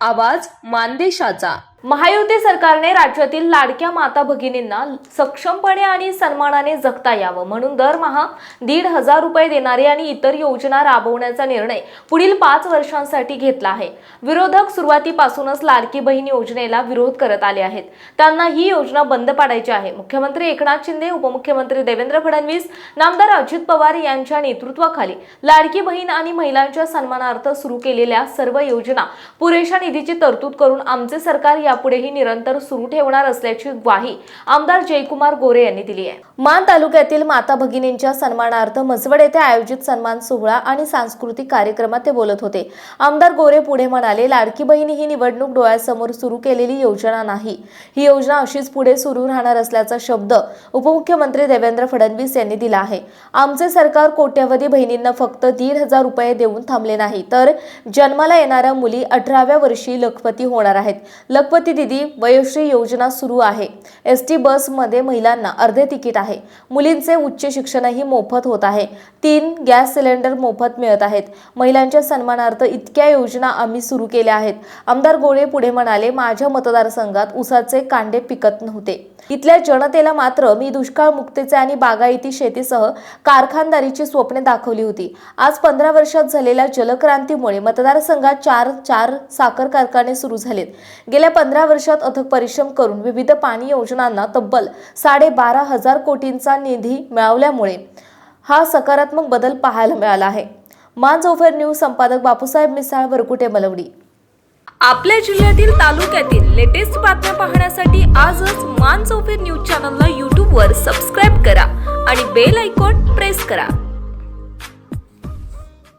आवाज मानदेशाचा. महायुती सरकारने राज्यातील लाडक्या माता भगिनींना सक्षमपणे आणि सन्मानाने जगता यावं म्हणून दरमहा दीड हजार रुपये देणारी आणि इतर योजना राबवण्याचा निर्णय पुढील पाच वर्षांसाठी घेतला आहे. विरोधक सुरुवातीपासूनच लाडकी बहीण योजनेला विरोध करत आले आहेत. त्यांना ही योजना बंद पाडायची आहे. मुख्यमंत्री एकनाथ शिंदे उपमुख्यमंत्री देवेंद्र फडणवीस नामदार अजित पवार यांच्या नेतृत्वाखाली लाडकी बहीण आणि महिलांच्या सन्मानार्थ सुरू केलेल्या सर्व योजना पुरेशा निधीची तरतूद करून आमचे सरकार या यापुढेही निरंतर सुरू ठेवणार असल्याची ग्वाही आमदार जयकुमार गोरे यांनी दिली आहे. मान तालुक्यातील माता भगिनींच्या सन्मानार्थ मसवड येथे आयोजित सन्मान सोहळा आणि सांस्कृतिक कार्यक्रमात ते बोलत होते. आमदार गोरे पुढे म्हणाले लाडकी बहिणी ही निवडणूक डोळ्यासमोर सुरू केलेली योजना नाही. ही योजना अशीच पुढे सुरू राहणार असल्याचा शब्द उपमुख्यमंत्री देवेंद्र फडणवीस यांनी दिला आहे. आमचे सरकार कोट्यवधी बहिणींना फक्त दीड हजार रुपये देऊन थांबले नाही तर जन्माला येणाऱ्या मुली अठराव्या वर्षी लखपती होणार आहेत. लखपती दिदी वयोश्री योजना सुरू आहे. एस टी बसमध्ये महिलांना अर्धे तिकीट आहे. मुलींचे उच्च शिक्षणही मोफत होत आहे. तीन गॅस सिलेंडर मोफत मिळत आहेत. महिलांच्या सन्मानार्थ इतक्या योजना आम्ही सुरू केल्या आहेत. आमदार गोळे पुढे म्हणाले माझ्या मतदारसंघात उसाचे कांडे पिकत नव्हते. इथल्या जनतेला मात्र मी दुष्काळ मुक्तीचे आणि बागायती शेतीसह कारखानदारीची स्वप्ने दाखवली होती. आज पंधरा वर्षात झालेल्या जलक्रांतीमुळे मतदारसंघात चार चार साखर कारखाने सुरू झालेत. गेल्या पंधरा वर्षात अथक परिश्रम करून विविध पाणी योजनांना तब्बल साडेबारा हजार कोटींचा निधी मिळवल्यामुळे हा सकारात्मक बदल पाहायला मिळाला आहे. मान जोफर न्यूज संपादक बापूसाहेब मिसाळ वरकुटे मलवडी. आपल्या जिल्ह्यातील तालुक्यातील लेटेस्ट बातम्या पाहण्यासाठी आजच मान चौफेर न्यूज चॅनलला यूट्यूबवर सबस्क्राईब करा आणि बेल आयकॉन प्रेस करा.